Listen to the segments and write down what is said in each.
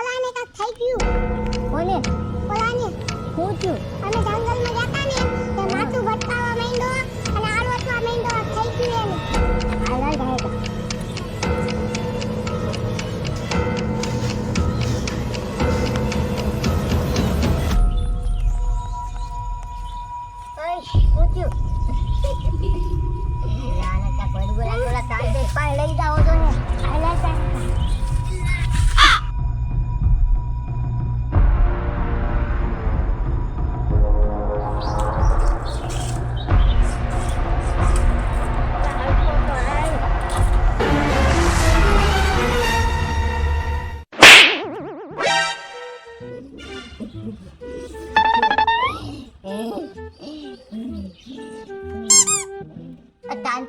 ઓલાને કાક થઈ ગયું. કોને ઓલાને હું છું. અમે જંગલમાં જતા ને, તે માથું ભટકાવા માંડ્યો અને આડો થવા થઈ ગયું એને. આલા ગાયકા પાણી લઈ જાઓ તો ને.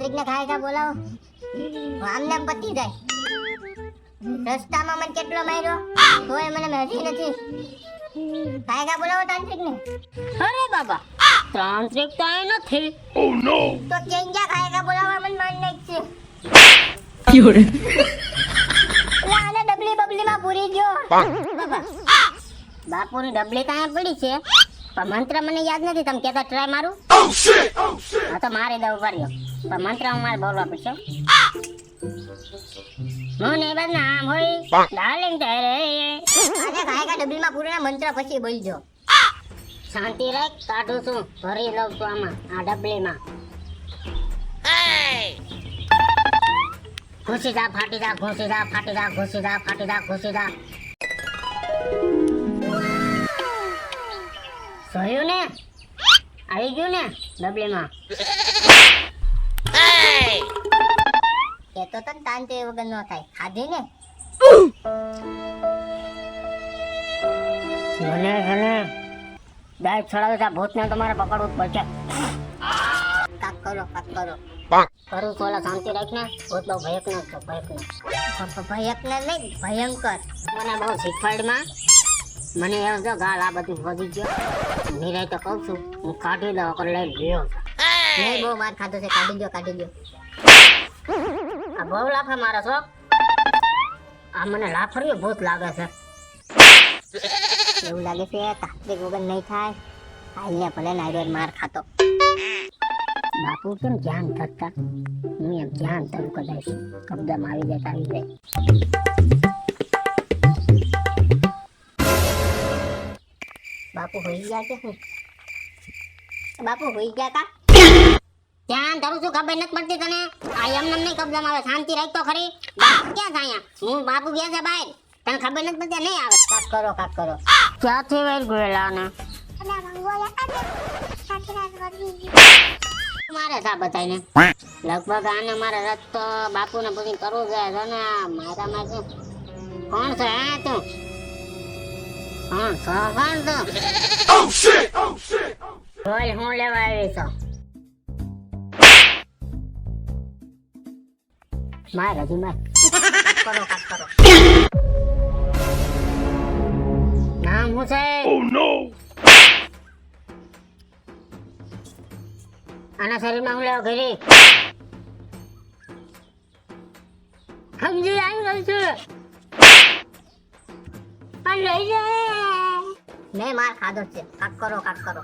ખાય ખા બોલાવો આમ નામ પતી જાય. રસ્તામાં મને કેટલો માર્યો? તોય મને મેસી નથી. ખાય ખા બોલાવો તાંત્રિક ને અરે બાબા તાંત્રિક તો અહીં નથી. તો ચેન્જા ખાય ખા બોલાવવા મને માન 有人，એટલે આને ડબલી બબલી માં પૂરી ગયો. બાબા બાપુની ડબલી કાંઈ પડી છે? પણ મંત્ર મને યાદ નથી. તમે કેતા ટ્રાય મારું? હા તો મારી દઉં કર્યો પણ મંત્ર મારે બોલવા પડશે. મને બસ નામ હોય ડાર્લિંગ તારે અને ખાય ખા ડબલી માં પૂરીને મંત્ર પછી બોલજો. શાંતિ રાખ કાઢું છું ભરી લઉં છું આમાં આ ડબલીમાં ઘૂસી જા ફાટી જા ઘૂસી જા ફાટી જા ઘૂસી જા ફાટી જા ઘૂસી જા. સહ્યું ને? આવી ગયું ને ડબલીમાં એ તો તન તાંત્રિક વગર ન થાય. ખાધી ને? મને છે ને દાય છોડાવે છે ભૂતને તમારે પકડવું પડશે. કાક કરો કાક કરો. કરું તો ઓલા શાંતિ રાખ ને. ભૂત બહુ ભયક ન છો ભયક ન ભયક ને નહીં ભયંકર. મને બહુ શીખવાડમાં. મને એવું જો ગાળ આ બધું વધી ગયો. નિરાય તો કહું છું હું કાઢી દઉં કર લઈ ગયો નહીં બહુ માર ખાધો છે. કાઢી દો કાઢી દો આ બહુ લાફા મારે છો. આ મને લાફરીઓ બહુ લાગે છે. એવું લાગે છે, તાંત્રિક વગર નહીં થાય. આઈને ભલે નારિયેળ માર ખાતો. બાપુ કેમ ધ્યાન થતા હું એમ ધ્યાન તરું કદાચ કબજામાં આવી જાય આવી જાય. બાપુ હોઈ ગયા કે શું બાપુ હોઈ ગયા કા? ધ્યાન ધરું છું ખબર નથી પડતી તને? આ એમને નહીં કબજામાં આવે શાંતિ રાખ તો ખરી. બાપ ક્યાં છે અહીંયા? હું બાપુ ગયા છે બહાર. તને ખબર નથી પડતી? નહીં આવે. કાક કરો કાક કરો. ક્યાંથી વેર ગયેલા ને? મારે સા બતાવીને લગભગ આને મારે રત તો બાપુને પૂછી કરવું જાય છે ને મારામાં શું? કોણ છે? હે તું? કોણ? છો કોણ તું બોલ હું લેવા આવી છો. માર હજી માર કરો કાક કરો નામ શું છે આના શરીરમાં હું લેવા ઘરી સમજી આવી ગયું છું લઈ જાય મેં માર ખાધો છે કાક કરો કાક કરો